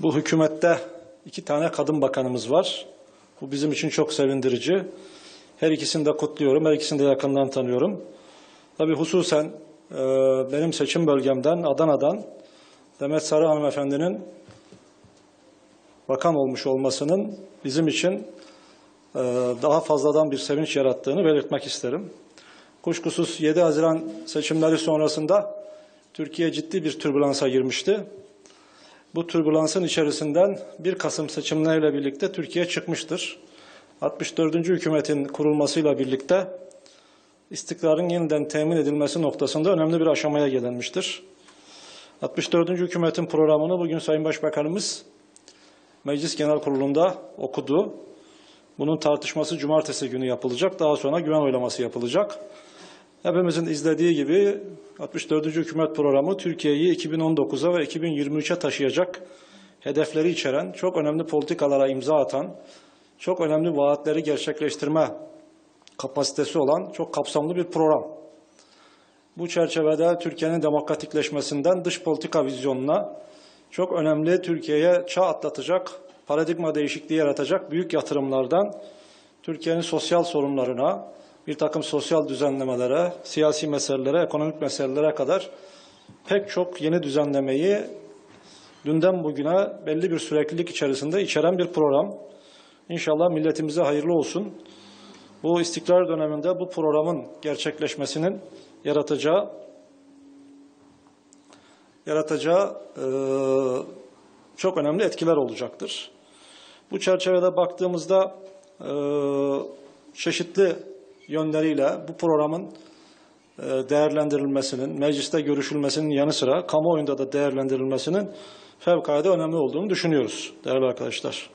Bu hükümette iki tane kadın bakanımız var. Bu bizim için çok sevindirici. Her ikisini de kutluyorum, her ikisini de yakından tanıyorum. Tabii hususen e, benim seçim bölgemden, Adana'dan Demet Sarı hanımefendinin bakan olmuş olmasının bizim için e, daha fazladan bir sevinç yarattığını belirtmek isterim. Kuşkusuz 7 Haziran seçimleri sonrasında Türkiye ciddi bir türbülansa girmişti. Bu türbülansın içerisinden 1 Kasım seçimleriyle birlikte Türkiye çıkmıştır. 64. hükümetin kurulmasıyla birlikte istikrarın yeniden temin edilmesi noktasında önemli bir aşamaya gelinmiştir. 64. hükümetin programını bugün Sayın Başbakanımız Meclis Genel Kurulu'nda okudu. Bunun tartışması cumartesi günü yapılacak. Daha sonra güven oylaması yapılacak. Hepimizin izlediği gibi 64. hükümet programı Türkiye'yi 2019'a ve 2023'e taşıyacak hedefleri içeren, çok önemli politikalara imza atan, çok önemli vaatleri gerçekleştirme kapasitesi olan çok kapsamlı bir program. Bu çerçevede Türkiye'nin demokratikleşmesinden dış politika vizyonuna çok önemli Türkiye'ye çağ atlatacak, paradigma değişikliği yaratacak büyük yatırımlardan Türkiye'nin sosyal sorunlarına, bir takım sosyal düzenlemelere, siyasi meselelere, ekonomik meselelere kadar pek çok yeni düzenlemeyi dünden bugüne belli bir süreklilik içerisinde içeren bir program. İnşallah milletimize hayırlı olsun. Bu istikrar döneminde bu programın gerçekleşmesinin yaratacağı yaratacağı eee, çok önemli etkiler olacaktır. Bu çerçevede baktığımızda eee, çeşitli yönleriyle bu programın eee, değerlendirilmesinin, mecliste görüşülmesinin yanı sıra kamuoyunda da değerlendirilmesinin fevkalade önemli olduğunu düşünüyoruz değerli arkadaşlar.